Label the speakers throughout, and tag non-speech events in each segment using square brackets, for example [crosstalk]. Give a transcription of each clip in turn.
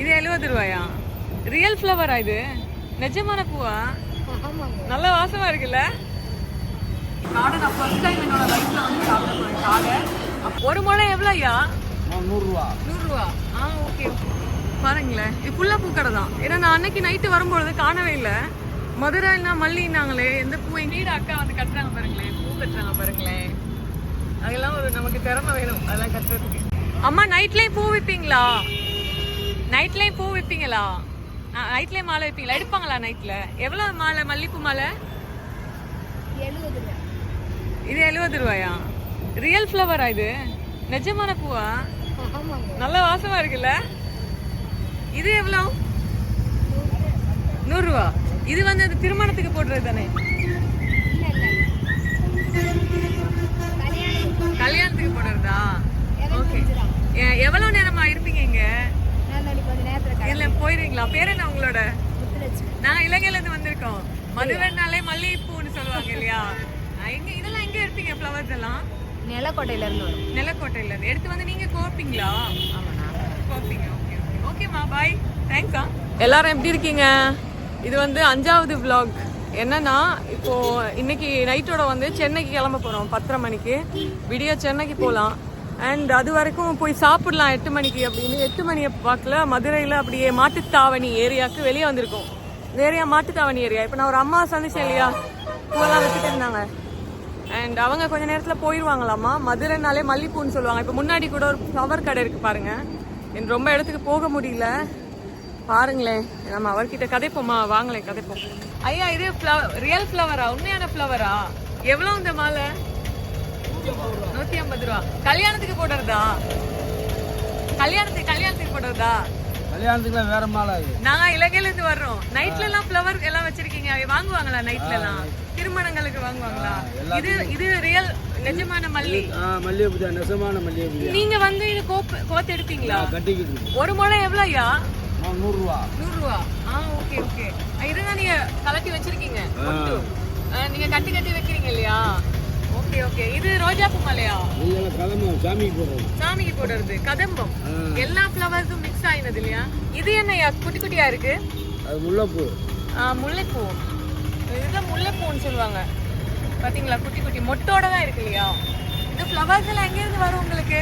Speaker 1: இது எழுபது ரூபாயா? ரியல் ஃப்ளவரா இது? நிஜமான பூவா?
Speaker 2: ஆமாங்க
Speaker 1: நல்ல வாசமா இருக்குல்ல? காடை நான் ஃபர்ஸ்ட் டைம் என்னோட லைஃப்ல வந்து சாப்பிட போறேன். காடை ஒரு முளை எவ்வளோயா
Speaker 3: நூறுரூவா
Speaker 1: நூறுரூவா ஆ ஓகே பாருங்களேன். இது ஃபுல்லாக பூக்கடை தான். ஏன்னா நான் அன்னைக்கு நைட்டு வரும்பொழுது காணவே இல்லை. மதுரைனா மல்லினாங்களே எந்த பூ எங்க வீடு அக்கா வந்து கட்டுறாங்க பாருங்களேன். பூ கட்டுறாங்க பாருங்களேன். அதெல்லாம் ஒரு நமக்கு திறமை வேணும். அதெல்லாம் கட்டுறதுக்கு. அம்மா நைட்லேயும் பூ விற்பீங்களா நைட்லேயும் பூ விற்பீங்களா நைட்லேயும் மாலை வைப்பீங்களா? எடுப்பாங்களா நைட்டில் எவ்வளோ மாலை? மல்லிப்பூ மாலை? இது எழுபது ரூபாயா? ரியல் ஃப்ளவரா இது? நிஜமான பூவா? நல்ல வாசமா இருக்குல்ல? இது எவ்வளோ நூறுரூவா இது வந்து அந்த திருமணத்துக்கு போடுறது தானே? கல்யாணத்துக்கு. போடுறதா? ஓகே
Speaker 2: ஓகே
Speaker 1: எவ்வளோ நேரமா இருப்பீங்க இங்க
Speaker 2: நான் நடி கொஞ்ச நேரத்தில்
Speaker 1: இல்ல போயிருவீங்களா? பேர் என்ன உங்களோட? நான் இலங்கையில இருந்து வந்திருக்கோம். மதுரைனாலே மல்லிகைப்பூன்னு சொல்லுவாங்க இல்லையா? [laughs] இங்க இதெல்லாம் எங்க இருப்பீங்க ஃப்ளவர்ஸ் எல்லாம்?
Speaker 2: நிலக்கோட்டையிலேருந்து வரும்.
Speaker 1: நிலக்கோட்டையில இருந்து எடுத்து வந்து நீங்க கோப்பீங்களா
Speaker 2: ஆமாம் நான்
Speaker 1: ஓகேங்க ஓகே ஓகே ஓகேம்மா பாய் தேங்க்ஸா எல்லாரும் எப்படி இருக்கீங்க? இது வந்து அஞ்சாவது vlog. என்னன்னா இப்போ இன்னைக்கு நைட்டோட வந்து சென்னைக்கு கிளம்ப போறோம் பத்தரை மணிக்கு. விடிய சென்னைக்கு போகலாம் அண்ட் அது வரைக்கும் போய் சாப்பிடலாம் எட்டு மணிக்கு அப்படின்னு. எட்டு மணியை பார்க்கல மதுரையில் அப்படியே மாட்டுத்தாவணி ஏரியாவுக்கு வெளியே வந்திருக்கோம். Area Mattuthavani area? இப்போ நான் ஒரு அம்மா சந்திச்சேன் இல்லையா? பூவெல்லாம் வச்சுட்டு இருந்தாங்க. அண்ட் அவங்க கொஞ்ச நேரத்தில் போயிடுவாங்களாம்மா மதுரைனாலே மல்லிப்பூன்னு சொல்லுவாங்க. இப்போ முன்னாடி கூட ஒரு ஃப்ளவர் கடை இருக்குது பாருங்க. எனக்கு ரொம்ப இடத்துக்கு போக முடியல. பாருங்களேன். நம்ம அவர்கிட்ட கதைப்போமா வாங்களேன் கதைப்போம். ஐயா இது ரியல் ஃப்ளவரா உண்மையான ஃப்ளவரா எவ்வளோ இந்த மாலை? நூத்தி ஐம்பது ரூபா. கல்யாணத்துக்கு போடுறதா? கல்யாணத்துக்கு கல்யாணத்துக்கு போடுறதா?
Speaker 3: கல்யாணத்துக்குலாம் வேற மாலை
Speaker 1: நாங்க இலங்கையில இருந்து வர்றோம். நைட்ல எல்லாம் ஃப்ளவர் எல்லாம் வச்சிருக்கீங்க. வாங்குவாங்களா நைட்ல எல்லாம் திருமணங்களுக்கு வாங்குவாங்களா? இது இது ரியல் நிஜமான மல்லி?
Speaker 3: மல்லிகைப்பூ தான் நெசமான மல்லிகைப்பூ
Speaker 1: நீங்க வந்து இது கோப்பு கோத்து எடுப்பீங்களா?
Speaker 3: கட்டிக்கிட்டு
Speaker 1: ஒரு முளை எவ்வளோயா
Speaker 3: நூறுரூவா.
Speaker 1: நூறு ரூபா ஆ ஓகே ஓகே. இதுதான் நீங்க கலட்டி வச்சிருக்கீங்க. நீங்க கட்டி கட்டி வைக்கிறீங்க இல்லையா? இது ரோஜா பூ மலையா
Speaker 3: சாமிக்கு போடுறது.
Speaker 1: சாமிக்கு போடுறது. கதம்பம். எல்லா ஃப்ளவர்ஸும் மிக்ஸ் ஆயினது இல்லையா? இது என்னய்யா குட்டி குட்டியா இருக்கு?
Speaker 3: அது முல்லைப்பூ.
Speaker 1: ஆ, முல்லைப்பூ. இதுதான் முல்லைப்பூன்னு சொல்லுவாங்க. பாத்தீங்களா? குட்டி குட்டி. மொட்டோட தான் இருக்கு இல்லையா? இந்த ஃப்ளவர்ஸ் எல்லாம் எங்க இருந்து வரும் உங்களுக்கு?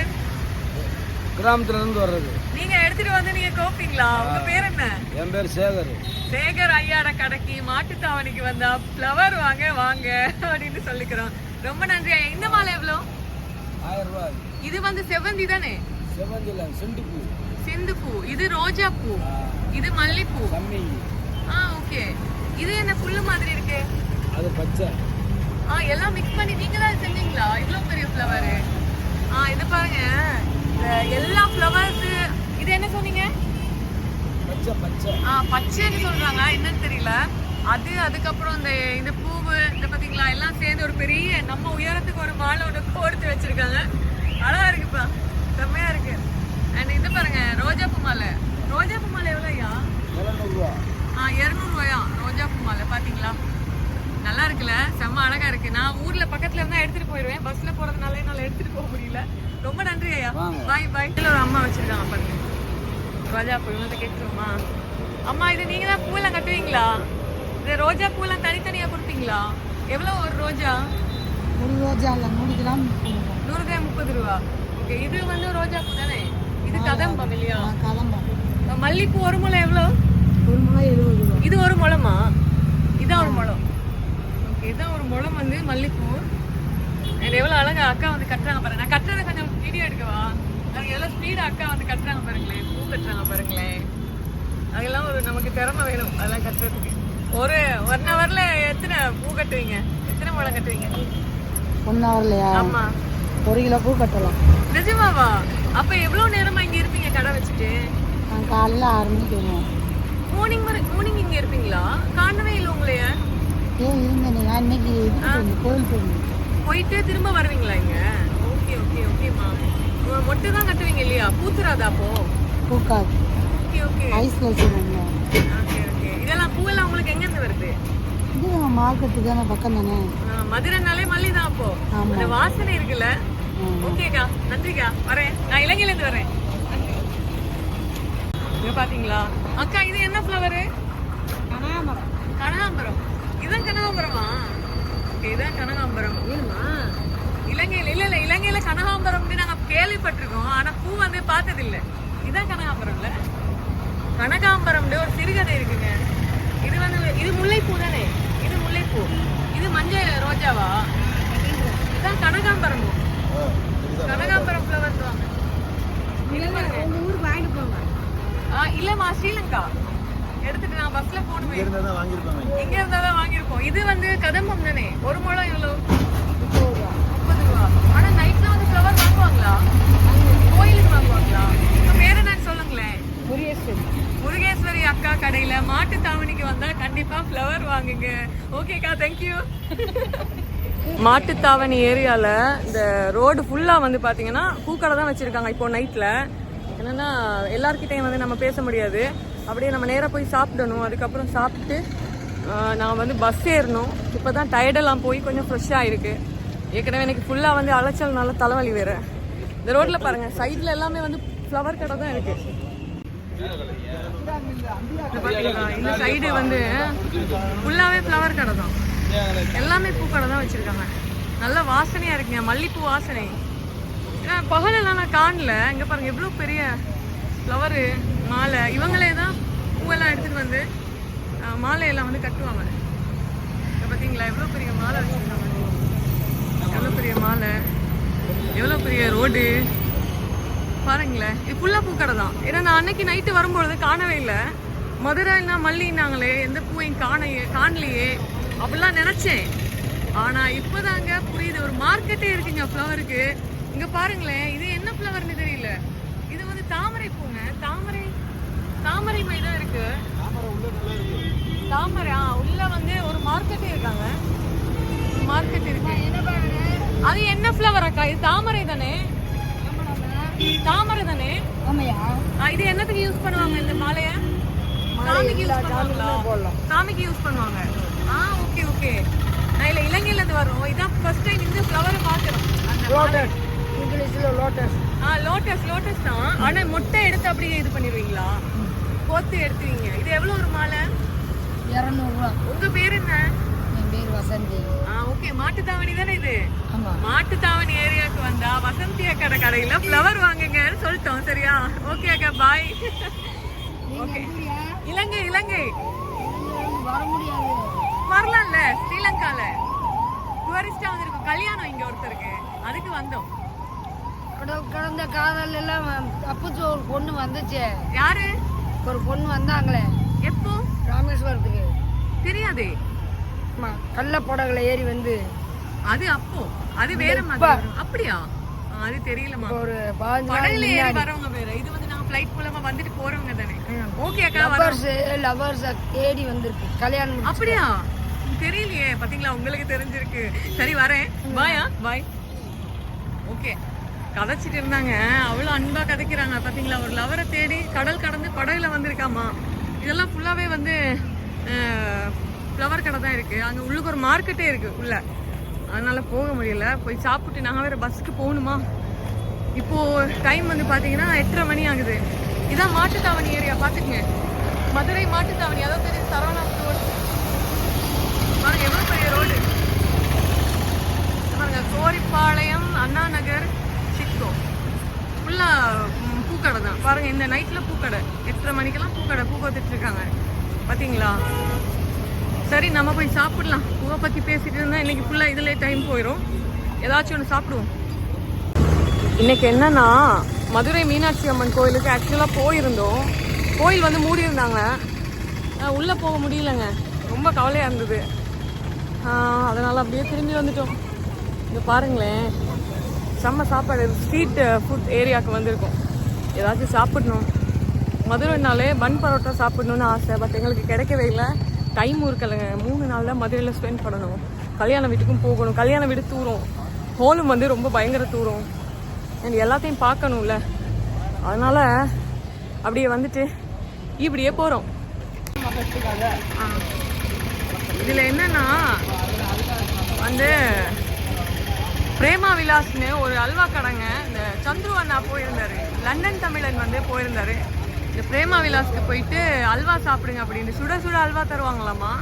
Speaker 3: கிராமத்துல இருந்து வர்றது.
Speaker 1: நீங்க எடுத்துட்டு வந்து நீங்க கோப்பீங்களா? உங்க பேர் என்ன?
Speaker 3: என் பேர் சேகர்.
Speaker 1: சேகர் ஐயாட கடைக்கு மாட்டுத்தாவணிக்கு வந்தா ஃப்ளவர் வாங்க வாங்க அப்படின்னு சொல்லிக்கிறோம். ரொம்ப நன்றி இந்த மாலை எவ்வளோ?
Speaker 3: ஆயிரம் ரூபாய்
Speaker 1: இது வந்து செவ்வந்தி தானே?
Speaker 3: செவ்வந்தியில் செண்டு பூ
Speaker 1: சிந்து பூ இது ரோஜா பூ இது மல்லிப்பூ.
Speaker 3: கம்மி
Speaker 1: ஆ ஓகே. இது என்ன புல்லு மாதிரி இருக்கு?
Speaker 3: அது பச்சை.
Speaker 1: ஆ எல்லாம் மிக்ஸ் பண்ணி நீங்க தான் செஞ்சீங்களா? இவ்வளோ பெரிய ஃப்ளவர் ஆ இது பாருங்க. எல்லா ஃப்ளவர்ஸ் இது என்ன சொன்னீங்க?
Speaker 3: பச்சை பச்சை.
Speaker 1: ஆ பச்சைன்னு சொல்றாங்க என்னன்னு தெரியல. அது அதுக்கப்புறம் இந்த இந்த பூவு இந்த பாத்தீங்களா எல்லாம் சேர்ந்து ஒரு பெரிய நம்ம உயரத்துக்கு ஒரு மாலை ஒன்று கோர்த்து வச்சிருக்காங்க. அழகா இருக்குப்பா. செம்மையா இருக்கு. அண்ட் இது பாருங்க ரோஜா பூ மாலை. ரோஜா பூ மாலை எவ்வளோயா ஆ இரநூறுவாயா? ரோஜா பூ மாலை பாத்தீங்களா? நல்லா இருக்குல்ல? செம்ம அழகா இருக்கு. நான் ஊர்ல பக்கத்துல இருந்தா எடுத்துட்டு போயிடுவேன் பஸ்ல போறதுனால என்னால எடுத்துட்டு போக முடியல. ரொம்ப நன்றி ஐயா. பாய் பாய் ஒரு அம்மா வச்சிருக்காங்க பாருங்க. ரோஜா பூ கேட்குறோமா அம்மா இது நீங்க தான் பூவெல்லாம் கட்டுவீங்களா? இந்த ரோஜா பூவெல்லாம் தனித்தனியா கொடுப்பீங்களா? எவ்வளோ ஒரு ரோஜா?
Speaker 2: ஒரு ரோஜா இல்லை நூறு கிராம்
Speaker 1: நூறு கிராம் முப்பது ரூபா. ஓகே இது வந்து ரோஜா பூ தானே? இது கதம்பம் இல்லையா?
Speaker 2: கிளம்பா
Speaker 1: மல்லிப்பூ ஒரு முளை எவ்வளோ?
Speaker 2: ஒரு முளை எழுபது ரூபா.
Speaker 1: இது ஒரு முளமா இதான் ஒரு முளம் ஓகே இதான் ஒரு முளம் வந்து மல்லிப்பூ. எனக்கு எவ்வளோ அழகா அக்கா வந்து கட்டுறாங்க பாருங்க நான் கட்டுறதை கொஞ்சம் வீடியோ எடுக்கவா? அது எவ்வளோ ஸ்பீடாக அக்கா வந்து கட்டுறாங்க பாருங்களேன். பூ கட்டுறாங்க பாருங்களேன். அதெல்லாம் ஒரு நமக்கு திறமை வேணும். அதெல்லாம் கட்டுறதுக்கு. ஒரு ஒன் ஹவர்ல எத்தனை பூ கட்டுவீங்க? எத்தனை முளம் கட்டுவீங்க?
Speaker 2: ஒன் ஹவர்லையா
Speaker 1: ஆமா.
Speaker 2: ஒரு கிலோ பூ கட்டலாம்.
Speaker 1: நிஜமாவா? அப்ப எவ்வளவு நேரமா இங்க இருப்பீங்க கடை வச்சுட்டு?
Speaker 2: நான் காலையில் ஆறு மணிக்கு வருவோம்
Speaker 1: மார்னிங் மார்னிங் இங்க இருப்பீங்களா? காணவே இல்லை உங்களைய.
Speaker 2: ஏன் இருந்தேன் நான் இன்னைக்கு கோயில் போயிருந்தேன்
Speaker 1: போயிட்டு திரும்ப வருவீங்களா இங்க? ஓகே ஓகே ஓகேம்மா மொட்டை தான் கட்டுவீங்க இல்லையா? பூத்துறாதா அப்போ?
Speaker 2: பூக்காது.
Speaker 1: Okay okay. ஓகே இதெல்லாம் பூவெல்லாம் உங்களுக்கு எங்க இருந்து வருது?
Speaker 2: இது நம்ம மார்க்கெட்டு தானே பக்கம் தானே?
Speaker 1: ஆ, மதுரைனாலே மல்லி தான் அப்போ. அந்த வாசனை இருக்குல்ல. ஓகேக்கா நன்றிக்கா. வரேன். நான் இலங்கையில இருந்து வரேன். இங்க பாத்தீங்களா? அக்கா இது என்ன ஃப்ளவரு
Speaker 2: கனகாமரம்
Speaker 1: கனகாம்பரம். இதான் கனகாம்பரமா? இதான் கனகாம்பரம்.
Speaker 2: வேணுமா
Speaker 1: இலங்கையில இல்ல இல்ல இலங்கையில கனகாம்பரம் நாங்க கேள்விப்பட்டிருக்கோம். ஆனா பூ வந்து பார்த்தது இல்ல இதான் கனகாம்பரம்ல. கனகாம்பரம் ஒரு சிறுகதை இருக்குங்க. இது வந்து இது முல்லைப்பூ தானே? இது முல்லைப்பூ. இது மஞ்சள் ரோஜாவா? இதான் கனகாம்பரம். பூ. கனகாம்பரம் ஃப்ளவர்
Speaker 2: உங்கள் ஊருக்கு வாங்கிட்டு போங்க.
Speaker 1: ஆ, இல்லம்மா ஸ்ரீலங்கா. எடுத்துட்டு நான் பஸ்ல போடுவேன் இங்க இருந்தா தான் வாங்கியிருப்போம் இது வந்து கதம்பம் தானே? ஒரு முழம் எவ்வளவு?
Speaker 2: முப்பது ரூபா.
Speaker 1: முப்பது ரூபா. ஆனா நைட்ல வந்து ஃப்ளவர் வாங்குவாங்களா? கோயிலுக்கு வாங்குவாங்களா? உங்க பேரை நான் சொல்லுங்களேன்.
Speaker 2: முருகேஸ்வரி
Speaker 1: முருகேஸ்வரி அக்கா கடையில மாட்டு தாவணிக்கு வந்தா கண்டிப்பா ஃப்ளவர் வாங்குங்க. ஓகேக்கா தேங்க்யூ மாட்டுத்தாவணி ஏரியால இந்த ரோடு ஃபுல்லா வந்து பாத்தீங்கன்னா பூக்கடை தான் வச்சிருக்காங்க இப்போ நைட்ல என்னன்னா எல்லார்கிட்டையும் வந்து நம்ம பேச முடியாது. அப்படியே நம்ம நேராக போய் சாப்பிடணும். அதுக்கப்புறம் சாப்பிட்டு நான் வந்து பஸ் ஏறணும். இப்போ தான் டயர்டெல்லாம் போய் கொஞ்சம் ஃப்ரெஷ்ஷாக ஆகிருக்கு ஏற்கனவே எனக்கு ஃபுல்லாக வந்து அலைச்சல் நல்லா தலைவலி வேறு. இந்த ரோட்டில் பாருங்கள் சைடில் எல்லாமே வந்து ஃப்ளவர் கடை தான் இருக்குது இந்த சைடு வந்து ஃபுல்லாகவே ஃப்ளவர் கடை தான். எல்லாமே பூ கடை தான் வச்சுருக்காங்க. நல்ல வாசனையாக இருக்குங்க மல்லிப்பூ வாசனை. ஏன்னா பகலெல்லாம் நான் காணல. இங்கே பாருங்கள் எவ்வளோ பெரிய ஃப்ளவரு மாலை. இவங்களே தான் பூவெல்லாம் எடுத்துட்டு வந்து மாலையெல்லாம் வந்து கட்டுவாங்க. இப்போ பார்த்தீங்களா? எவ்வளோ பெரிய மாலை வச்சுருக்காங்க. எவ்வளோ பெரிய மாலை. எவ்வளோ பெரிய ரோடு. பாருங்களேன். இது ஃபுல்லாக பூக்கடை தான். ஏன்னா நான் அன்னைக்கு நைட்டு வரும்பொழுது காணவே இல்லை. மதுரைனா மல்லினாங்களே எந்த பூவையும் காணையே காணலையே. அப்படிலாம் நினச்சேன். ஆனால் இப்போதாங்க புரியுது. ஒரு மார்க்கெட்டே இருக்குங்க ஃப்ளவருக்கு இங்கே பாருங்களேன். இது என்ன ஃப்ளவர்னு தெரியல. இது வந்து தாமரை பூங்க. தாமரை தாமரை மை தான் இருக்கு. தாமரை ஆ உள்ள வந்து ஒரு மார்க்கெட்டே இருக்காங்க. மார்க்கெட் இருக்கு. அது என்ன ஃப்ளவர் அக்கா? இது தாமரை தானே? தாமரை தானே?
Speaker 2: ஆமையா
Speaker 1: இது என்னத்துக்கு யூஸ் பண்ணுவாங்க இந்த மாலைய? சாமிக்கு யூஸ் பண்ணுவாங்களா? சாமிக்கு யூஸ் பண்ணுவாங்க. ஆ ஓகே ஓகே நான் இல்ல இலங்கையில இருந்து வரோம் இதான் ஃபர்ஸ்ட் டைம் இந்த ஃப்ளவரை பாக்குறோம் அந்த
Speaker 2: லோட்டஸ் இங்கிலீஷில் லோட்டஸ்
Speaker 1: ஆ லோட்டஸ் லோட்டஸ் தான். ஆனா மொட்டை எடுத்து அப்படியே இது பண்ணிடுவீங்களா? கோத்து எடுத்துவீங்க. இது எவ்வளவு ஒரு மாலை?
Speaker 2: இரநூறுவா.
Speaker 1: உங்க பேர் என்ன?
Speaker 2: வசந்தி.
Speaker 1: ஆ ஓகே மாட்டுத்தாவணி தானே இது?
Speaker 2: ஆமாம்
Speaker 1: மாட்டுத்தாவணி ஏரியாவுக்கு வந்தா வசந்தி அக்கடை கடையில ஃப்ளவர் வாங்குங்கன்னு சொல்லிட்டோம் சரியா? ஓகே அக்கா பாய் ஓகே. இலங்கை இலங்கை.
Speaker 2: வர முடியாது.
Speaker 1: வரலாம்ல ஸ்ரீலங்கால. டூரிஸ்டா வந்திருக்கோம். கல்யாணம் இங்க ஒருத்தருக்கு. அதுக்கு வந்தோம்.
Speaker 2: கடந்த காதல் எல்லாம் அப்பச்சு ஒரு பொண்ணு வந்துச்சு.
Speaker 1: யாரு?
Speaker 2: ஒரு பொண்ணு வந்தாங்களே.
Speaker 1: எப்போ?
Speaker 2: ராமேஸ்வரத்துக்கு.
Speaker 1: தெரியாதே.
Speaker 2: ஆமா கள்ள படகுல ஏறி வந்து
Speaker 1: அது அப்போ. அது வேற மாதிரி. அப்படியா? அது தெரியலமா
Speaker 2: ஒரு
Speaker 1: படகுல ஏறி வரவங்க வேற. இது வந்து நாங்க ஃபிளைட் மூலமா வந்துட்டு போறவங்க தானே. ஓகே அக்கா
Speaker 2: லவர்ஸ் லவர்ஸ் தேடி வந்திருக்கு. கல்யாணம்.
Speaker 1: அப்படியா? தெரியலையே. பாத்தீங்களா? உங்களுக்கு தெரிஞ்சிருக்கு. சரி வரேன். பாயா பாய் ஓகே கதைச்சிட்டு இருந்தாங்க. அவ்வளோ அன்பா கதைக்கிறாங்க. பாத்தீங்களா? ஒரு லவரை தேடி கடல் கடந்து படகுல வந்திருக்காமா? இதெல்லாம் ஃபுல்லாவே வந்து ஃப்ளவர் கடை தான் இருக்குது அங்கே உள்ளுக்கு ஒரு மார்க்கெட்டே இருக்குது உள்ள. அதனால் போக முடியல. போய் சாப்பிட்டு நாங்கள் வேறு பஸ்ஸுக்கு போகணுமா? இப்போது டைம் வந்து பார்த்தீங்கன்னா எட்டரை மணி ஆகுது. இதான் மாட்டுத்தாவணி ஏரியா பார்த்துக்குங்க மதுரை மாட்டுத்தாவணி அதாவது தெரியும் சரவணா ரோடு பாருங்க எவ்வளோ பெரிய ரோடு பாருங்க கோரிப்பாளையம் அண்ணா நகர் சிட்கோ ஃபுல்லாக பூக்கடை தான். பாருங்கள் இந்த நைட்டில் பூக்கடை. எட்டரை மணிக்கெல்லாம் பூக்கடை பூ பார்த்தீங்களா சரி நம்ம போய் சாப்பிடலாம். பூவை பற்றி பேசிட்டு இருந்தால் இன்றைக்கி ஃபுல்லாக இதிலே டைம் போயிடும் ஏதாச்சும் ஒன்று சாப்பிடுவோம். இன்னைக்கு என்னன்னா மதுரை மீனாட்சி அம்மன் கோயிலுக்கு ஆக்சுவலாக போயிருந்தோம். கோயில் வந்து மூடி இருந்தாங்க உள்ளே போக முடியலங்க. ரொம்ப கவலையாக இருந்தது. அதனால் அப்படியே திரும்பி வந்துட்டோம். இங்கே பாருங்களேன். செம்ம சாப்பாடு. ஸ்ட்ரீட் ஃபுட் ஏரியாவுக்கு வந்திருக்கோம். ஏதாச்சும் சாப்பிடணும். மதுரைனாலே பன் பரோட்டா சாப்பிடணுன்னு ஆசை பட் எங்களுக்கு கிடைக்கவே இல்லை. டைம் இருக்கலைங்க மூணு நாள் தான் மதுரையில் ஸ்பெண்ட் பண்ணணும். கல்யாண வீட்டுக்கும் போகணும். கல்யாண வீடு தூரம் ஹோலும் வந்து ரொம்ப பயங்கர தூரம் எனக்கு எல்லாத்தையும் பார்க்கணும்ல. அதனால அப்படியே வந்துட்டு இப்படியே போகிறோம் இதில் என்னன்னா வந்து பிரேமா விலாஸ்னு ஒரு அல்வா கடைங்க. இந்த சந்துரு அண்ணா போயிருந்தாரு. லண்டன் தமிழன் வந்து போயிருந்தாரு. இந்த பிரேமா விலாஸ்க்கு போயிட்டு அல்வா சாப்பிடுங்க அப்படின்னு. சுட சுட அல்வா தருவாங்களாமா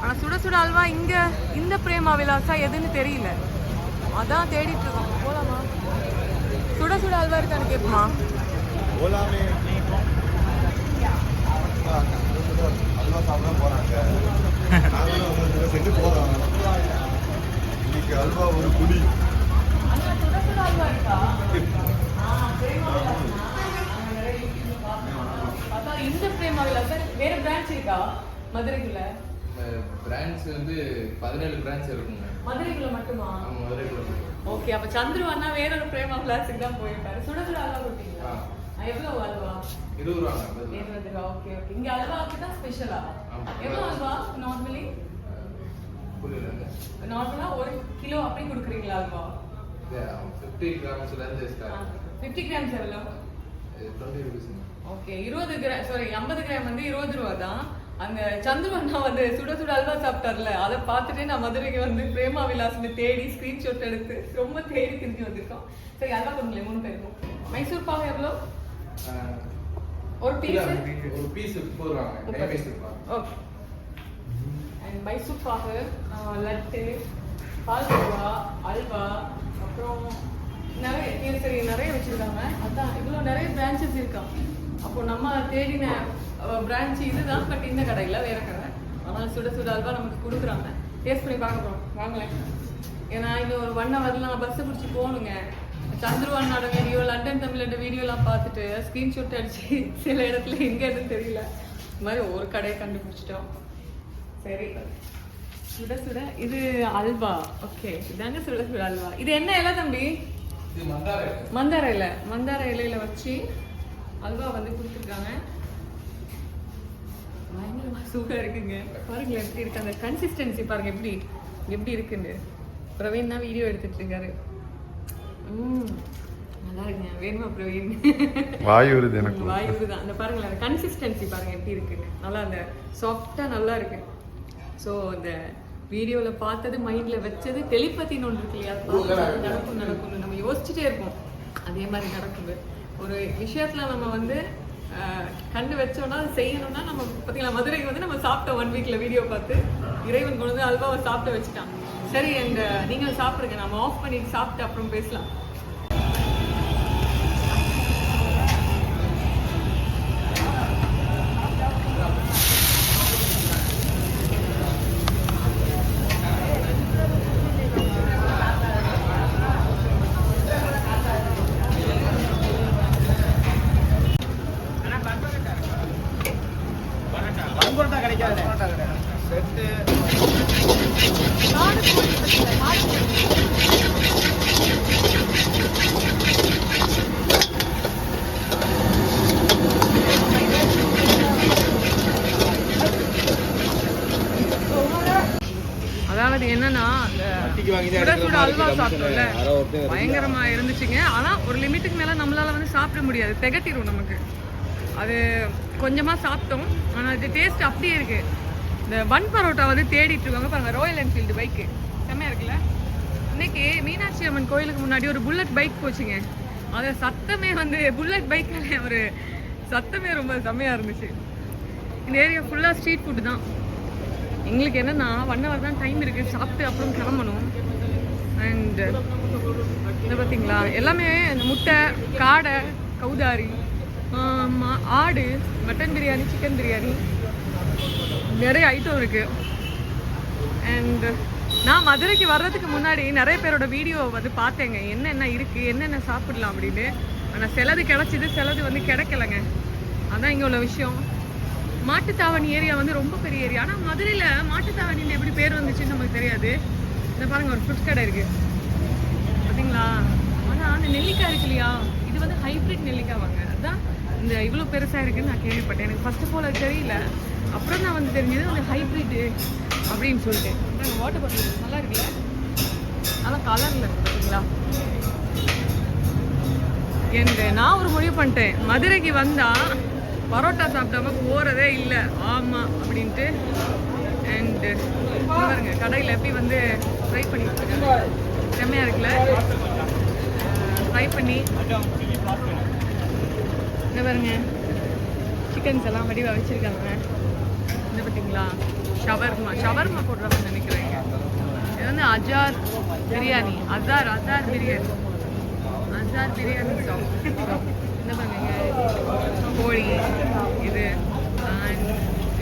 Speaker 1: ஆனால் சுட சுட அல்வா இங்கே இந்த பிரேமா விலாஸா எதுன்னு தெரியல. அதான் தேடிட்டு இருக்கோம். போலாமா? சுட சுட அல்வா இருக்கான்னு கேட்போமா?
Speaker 4: அல்வா இன்னைக்கு அல்வா ஒரு குடி
Speaker 1: சுட சுட அல்வா இருக்கா? இந்த பிரேமா விலாஸ் வேற பிரான்ச் இருக்கா? மதுரைக்குள்ள?
Speaker 5: பிரான்ச் வந்து பதினேழு பிரான்ச் இருக்குங்க.
Speaker 1: மதுரைக்குள்ள மட்டுமா?
Speaker 5: மதுரைக்குள்ள.
Speaker 1: ஓகே அப்ப சந்துரு அண்ணா வேற ஒரு பிரேமா கிளாஸுக்கு தான் போயிருக்காரு. சுட சுட அல்வா கொடுத்தீங்களா? எவ்வளவு அல்வா?
Speaker 5: இருபது ரூபா.
Speaker 1: இருபது ரூபா ஓகே ஓகே இங்க அல்வாவுக்கு தான் ஸ்பெஷலா. எவ்வளவு அல்வா நார்மலி நார்மலா ஒரு கிலோ அப்படி கொடுக்குறீங்களா அல்வா?
Speaker 5: ஃபிஃப்டி கிராம்ஸ்ல இருந்து
Speaker 1: ஃபிஃப்டி கிராம்ஸ் எவ்வளோ
Speaker 5: டுவெண்ட்டி ருபீஸ்ங்க
Speaker 1: ஓகே இருபது கிராம் சாரி ஐம்பது கிராம் வந்து இருபது ரூபா தான் அங்க சந்துரு அண்ணா வந்து சுட சுட அல்வா சாப்பிட்டார்ல அதை பார்த்துட்டு நான் மதுரைக்கு வந்து பிரேமா விலாஸ்னு தேடி ஸ்கிரீன்ஷாட் எடுத்து ரொம்ப தேடி திரும்பி வந்திருக்கோம். சரி அல்வா கொஞ்சம் மூணு பேருக்கும் மைசூர் பாகு எவ்வளோ? ஒரு பீஸ்
Speaker 5: ஒரு piece.
Speaker 1: Okay and Mysore pak laddu palkova halwa அப்புறம் நிறைய கேசரி நிறைய வச்சிருக்காங்க. அதான் இவ்வளோ நிறைய பிரான்ச்சஸ் இருக்கா? அப்போ நம்ம தேடின பிரான்ச் இதுதான் பட் இந்த கடையில் வேற கடை. ஆனால் சுட சுட அல்வா நமக்கு கொடுக்குறாங்க. டேஸ்ட் பண்ணி பார்க்க போகிறோம் வாங்களேன். ஏன்னா இன்னும் ஒரு ஒன் ஹவரில் நான் பஸ்ஸை பிடிச்சி போகணுங்க. சந்துரு அண்ணாட வீடியோ லண்டன் தமிழோட வீடியோலாம் பார்த்துட்டு ஸ்க்ரீன்ஷாட் அடிச்சு சில இடத்துல எங்க இருக்குன்னு தெரியல. இந்த மாதிரி ஒரு கடையை கண்டுபிடிச்சிட்டோம். சரி. சுட சுட இது அல்வா. ஓகே இதாங்க சுட சுட அல்வா. இது என்ன இலை தம்பி?
Speaker 5: மந்தார
Speaker 1: இலை. மந்தார இலையில வச்சு அல்வா வந்து கொடுத்துருக்காங்க. பயங்கரமா சூடா இருக்குங்க. பாருங்களேன் எப்படி இருக்கு. அந்த கன்சிஸ்டன்சி பாருங்க எப்படி எப்படி இருக்குன்னு. பிரவீன் தான் வீடியோ எடுத்துட்டு இருக்காரு. ம் நல்லா இருக்குங்க. வேணுமா பிரவீன்?
Speaker 4: வாய் வருது எனக்கு.
Speaker 1: வாயு தான் அந்த பாருங்களேன் அந்த கன்சிஸ்டன்சி பாருங்க எப்படி இருக்குன்னு நல்லா அந்த சாஃப்டா நல்லா இருக்கு. ஸோ இந்த வீடியோல பார்த்தது மைண்ட்ல வச்சது டெலிபதின்னு ஒன்று இருக்கு இல்லையா? நடக்கும் நடக்கும்னு நம்ம யோசிச்சுட்டே இருப்போம். அதே மாதிரி நடக்குது. ஒரு விஷயத்துல நம்ம வந்து ஆஹ், வச்சோம்னா அது செய்யணும்னா நம்ம பார்த்தீங்களா மதுரைக்கு வந்து நம்ம சாப்பிட்ட ஒன் வீக்ல வீடியோ பார்த்து இறைவன் கொண்டு வந்து அல்வாவை சாப்பிட்டு வச்சுட்டான். சரி அந்த நீங்கள் சாப்பிடுங்க. நம்ம ஆஃப் பண்ணிட்டு சாப்பிட்டு அப்புறம் பேசலாம் அதாவது என்னன்னா அந்த சுட சுட அல்வா சாப்பிட்டோம்ல. பயங்கரமா இருந்துச்சுங்க. ஆனா ஒரு லிமிட்டுக்கு மேல நம்மளால வந்து சாப்பிட முடியாது. திகட்டிடும் நமக்கு. அது கொஞ்சமா சாப்பிட்டோம். ஆனா இது டேஸ்ட் அப்படியே இருக்கு. இந்த பன் பரோட்டா வந்து தேடிட்டு இருக்காங்க. பாருங்க ராயல் என்ஃபீல்டு பைக்கு செம்மையா இருக்குல்ல? இன்னைக்கு மீனாட்சி அம்மன் கோயிலுக்கு முன்னாடி ஒரு புல்லட் பைக் போச்சுங்க. அது சத்தமே வந்து புல்லட் பைக்னாலே ஒரு சத்தமே ரொம்ப செம்மையா இருந்துச்சு. இந்த ஏரியா ஃபுல்லா ஸ்ட்ரீட் ஃபுட்டு தான். எங்களுக்கு என்னன்னா ஒன் ஹவர் தான் டைம் இருக்கு. சாப்பிட்டு அப்புறம் கிளம்பணும். அண்டு இதை பார்த்தீங்களா? எல்லாமே இந்த முட்டை காடை கௌதாரி ஆடு மட்டன் பிரியாணி சிக்கன் பிரியாணி நிறைய ஐட்டம் இருக்குது அண்டு நான் மதுரைக்கு வர்றதுக்கு முன்னாடி நிறைய பேரோட வீடியோ வந்து பார்த்தேங்க. என்னென்ன இருக்குது என்னென்ன சாப்பிடலாம் அப்படின்னு. ஆனால் சிலது கிடச்சிது சிலது வந்து கிடைக்கலங்க. அதான் இங்கே உள்ள விஷயம். மாட்டுத்தாவணி ஏரியா வந்து ரொம்ப பெரிய ஏரியா ஆனால் மதுரையில் மாட்டுத்தாவணின்னு எப்படி பேர் வந்துச்சுன்னு நமக்கு தெரியாது. இந்த பாருங்க ஒரு ஃப்ரூட்ஸ் கடை இருக்கு. பார்த்தீங்களா ஆனால் அந்த நெல்லிக்காய் இருக்கு இல்லையா? இது வந்து ஹைப்ரிட் நெல்லிக்காய் வாங்க. அதுதான் இந்த இவ்வளோ பெருசாக இருக்குன்னு நான் கேள்விப்பட்டேன். எனக்கு ஃபர்ஸ்ட் ஆஃப் ஆல் அது தெரியல. அப்புறம் தான் வந்து தெரிஞ்சது அந்த ஹைப்ரிட் அப்படின்னு சொல்லிட்டு. வாட்டர் பாட்டில் நல்லா இருக்குல்ல? நல்லா கலரில் இருக்கு பார்த்தீங்களா என்று நான் ஒரு முடிவு பண்ணிட்டேன். மதுரைக்கு வந்தால் பரோட்டா சாப்பிடாம போகிறதே இல்லை. ஆமாம் அப்படின்ட்டு அண்ட் uh, பாருங்க கடையில் எப்படி வந்து ஃப்ரை பண்ணிட்டு இருக்காங்க செம்மையா இருக்குல்ல? ஃப்ரை பண்ணி. இந்த பாருங்க சிக்கன்ஸ் எல்லாம் வடிவாக வச்சிருக்காங்க. இந்த பார்த்தீங்களா ஷவர்மா ஷவர்மா போடுறாங்க நினைக்கிறேன். இது வந்து அஜார் பிரியாணி. அசார் அசார் பிரியாணி. அசார் பிரியாணி ஷாப் இந்த பாருங்க கோழி இது அண்ட்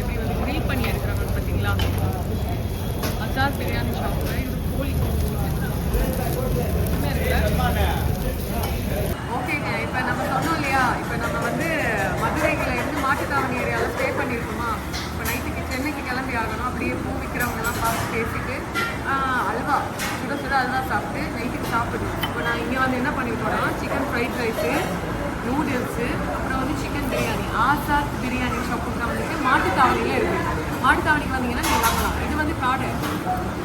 Speaker 1: எப்படி வந்து கிரில் பண்ணி எடுக்கிறாங்க பார்த்தீங்களா அசார் பிரியாணி ஷாப் இது கோழி ஓகேங்க இப்போ நம்ம சொன்னோம் இல்லையா இப்போ நம்ம வந்து மதுரையில் இருந்து மாட்டுத்தாவணி ஏரியாவில் ஸ்டே பண்ணியிருக்கோமா இப்போ நைட்டுக்கு சென்னைக்கு கிளம்பி ஆகணும் அப்படியே பூ விற்கிறவங்கலாம் பார்த்து பேசிட்டு அல்வா சுட சுட அல்வா சாப்பிட்டு நைட்டுக்கு சாப்பிடுவோம் இப்போ நான் இங்கே வந்து என்ன பண்ணியிருக்கோம்னா சிக்கன் ஃப்ரைட் ரைஸு நூடுல்ஸு அப்புறம் வந்து சிக்கன் பிரியாணி ஆசாத் பிரியாணி ஷாப்புக்கு வந்துட்டு மாட்டுத்தாவணியில் இருக்குது மாட்டுத்தாவணிக்கு வந்தீங்கன்னா நீங்கள் வாங்கலாம். இது வந்து காடை.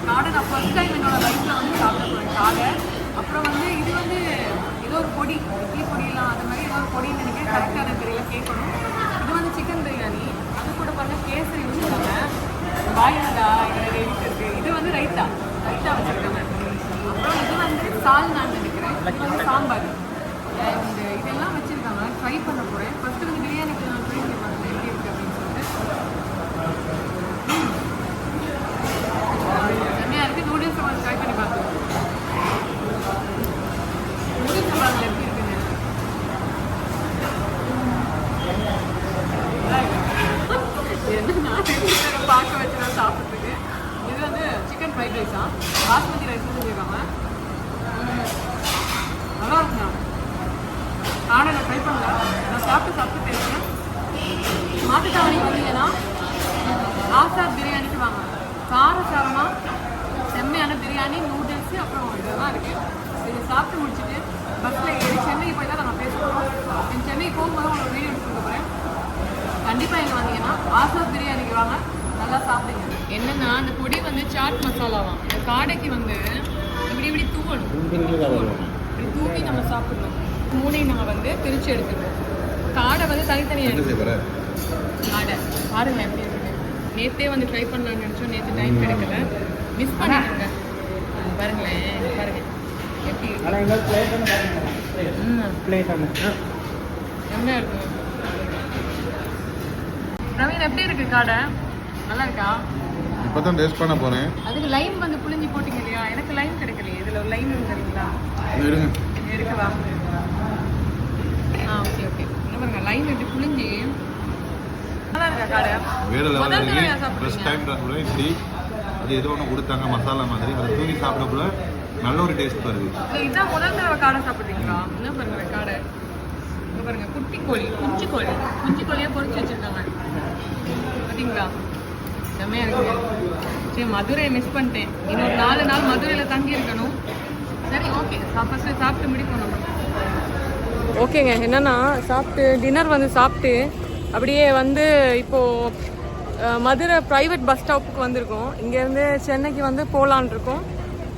Speaker 1: காடை நான் ஃபர்ஸ்ட் டைம் என்னோட லைஃப்பில் வந்து சாப்பிட போகிறேன் காடை. அப்புறம் வந்து இது வந்து ஏதோ ஒரு பொடி இட்லி பொடியெல்லாம் அது மாதிரி ஏதோ ஒரு பொடின்னு நினைக்கிறேன். கரெக்டாக எனக்கு தெரியல கேட்கணும். இது வந்து சிக்கன் பிரியாணி அது கூட பார்த்தா கேசரி வச்சுருக்காங்க பாயடா எனக்கு இருக்கு. இது வந்து ரைத்தா. ரைத்தா வச்சுருக்காங்க. அப்புறம் இது வந்து சால்னான்னு நினைக்கிறேன். இது வந்து சாம்பார். இந்த இதெல்லாம் வச்சுருக்காங்க. ட்ரை பண்ண போகிறேன் ஃபஸ்ட்டு வந்து பிரியாணிக்கு நான் ட்ரை பண்ணி பார்த்தேன் எப்படி இருக்குது அப்படின்னு சொல்லிட்டு செம்மையாக இருக்குது நூடுல்ஸ் வந்து ட்ரை பண்ணி பார்த்தோம் நூடுல்ஸ் பாருங்க எப்படி இருக்குன்னு என்ன நான் ரெண்டு பார்க்க வச்சு நான் சாப்பிட்றதுக்கு இது வந்து சிக்கன் ஃப்ரைட் ரைஸா? பாஸ்மதி ரைஸ் செஞ்சுருக்காங்க நல்லா இருக்குண்ணா. நானே நான் ட்ரை பண்ணல. நான் சாப்பிட்டு சாப்பிட்டு பேசுகிறேன் மாட்டுத்தாவணிக்கு வந்தீங்கன்னா ஆசாத் பிரியாணிக்கு வாங்க. காரசாரமாக செம்மையான பிரியாணி நூடுல்ஸு அப்புறம் இதெல்லாம் இருக்குது இதை சாப்பிட்டு முடிச்சுட்டு பஸ்ஸில் ஏறி சென்னைக்கு போய் தான் நாங்கள் பேசுகிறோம் என் சென்னைக்கு போகும்போது உங்களுக்கு வீடியோ எடுத்து போகிறேன் கண்டிப்பாக இங்கே வந்தீங்கன்னா ஆசாத் பிரியாணிக்கு வாங்க. நல்லா சாப்பிடுங்க. என்னன்னா அந்த பொடி வந்து சாட் மசாலாவாம் இந்த காடைக்கு வந்து இப்படி இப்படி தூவணும். இப்படி தூக்கி நம்ம சாப்பிடணும். மூணையும் நம்ம வந்து பிரித்து எடுத்துக்கணும். காடை வந்து தனித்தனியாக
Speaker 4: என்ன போற?
Speaker 1: காடை. பாருங்க எப்படி இருக்கு. நேத்தே வந்து ட்ரை பண்ணலாம்னு நினச்சோம். நேற்று டைம் கிடைக்கல. மிஸ் பண்ணிட்டோங்க. பாருங்களேன் பாருங்க. எப்படி செம்மையா இருக்கு. பிரவீன் எப்படி இருக்கு காடை? நல்லா இருக்கா?
Speaker 4: இப்போ தான் டேஸ்ட் பண்ண போனேன்
Speaker 1: அதுக்கு லைம் வந்து புளிஞ்சு போட்டீங்க இல்லையா எனக்கு லைம் கிடைக்கலையே. இதில் ஒரு லைம் இருக்குங்களா
Speaker 4: இது எடுங்க
Speaker 1: இருக்குவா ஆ ஓகே ஓகே என்ன பாருங்க லைம் எப்படி புளிஞ்சு நல்லா இருக்கா காடை
Speaker 4: வேற லெவலில்
Speaker 1: தடவையா
Speaker 4: ஃபர்ஸ்ட் டைம் கூட இப்படி அது ஏதோ ஒன்று கொடுத்தாங்க மசாலா மாதிரி. அதை தூக்கி சாப்பிடக்குள்ள நல்ல ஒரு டேஸ்ட் வருது.
Speaker 1: இல்லை, இதான் முதல் தடவை காடை சாப்பிட்றீங்களா? என்ன பாருங்க காடை பாருங்க குட்டி கோழி குஞ்சு கோழி. குஞ்சு கோழியை பொரிச்சு வச்சிருக்காங்க. பார்த்தீங்களா செம்மையா இருக்கு. சரி மதுரையை மிஸ் பண்ணிட்டேன். இன்னொரு நாலு நாள் மதுரையில் தங்கி இருக்கணும். சரி ஓகே ஃபஸ்ட்டு சாப்பிட்டு முடிப்போம் நம்ம. ஓகேங்க. என்னன்னா சாப்பிட்டு டின்னர் வந்து சாப்பிட்டு அப்படியே வந்து இப்போது மதுரை ப்ரைவேட் பஸ் ஸ்டாப்புக்கு வந்திருக்கோம். இங்கேருந்து சென்னைக்கு வந்து போகலான் இருக்கோம்.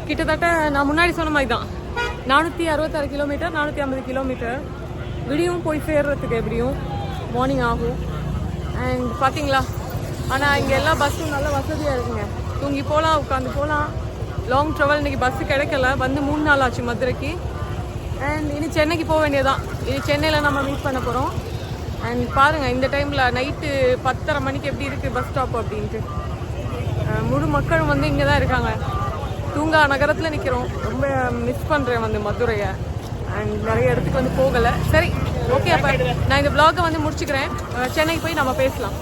Speaker 1: கிட்டத்தட்ட நான் முன்னாடி சொன்ன மாதிரி தான். நானூற்றி அறுபத்தாறு கிலோமீட்டர் நானூற்றி ஐம்பது கிலோமீட்டர் விடியும் போய் சேர்றதுக்கு எப்படியும் மார்னிங் ஆகும். அண்ட் பார்த்தீங்களா ஆனால் இங்கே எல்லா பஸ்ஸும் நல்ல வசதியாக இருக்குங்க. தூங்கி போகலாம் உட்காந்து போகலாம் லாங் ட்ராவல் இன்னைக்கு பஸ்ஸு கிடைக்கல. வந்து மூணு நாள் ஆச்சு மதுரைக்கு. அண்ட் இனி சென்னைக்கு போக வேண்டியதான் இனி சென்னையில் நம்ம மீட் பண்ண போகிறோம் அண்ட் பாருங்கள் இந்த டைமில் நைட்டு பத்தரை மணிக்கு எப்படி இருக்குது பஸ் ஸ்டாப் அப்படின்ட்டு. முழு மக்களும் வந்து இங்கே தான் இருக்காங்க. தூங்கா நகரத்தில் நிற்கிறோம் ரொம்ப மிஸ் பண்ணுறேன் வந்து மதுரையை. அண்ட் நிறைய இடத்துக்கு வந்து போகலை. சரி ஓகே அப்போ. நான் இந்த vlog-அ வந்து முடிச்சுக்கிறேன். சென்னைக்கு போய் நம்ம பேசலாம்.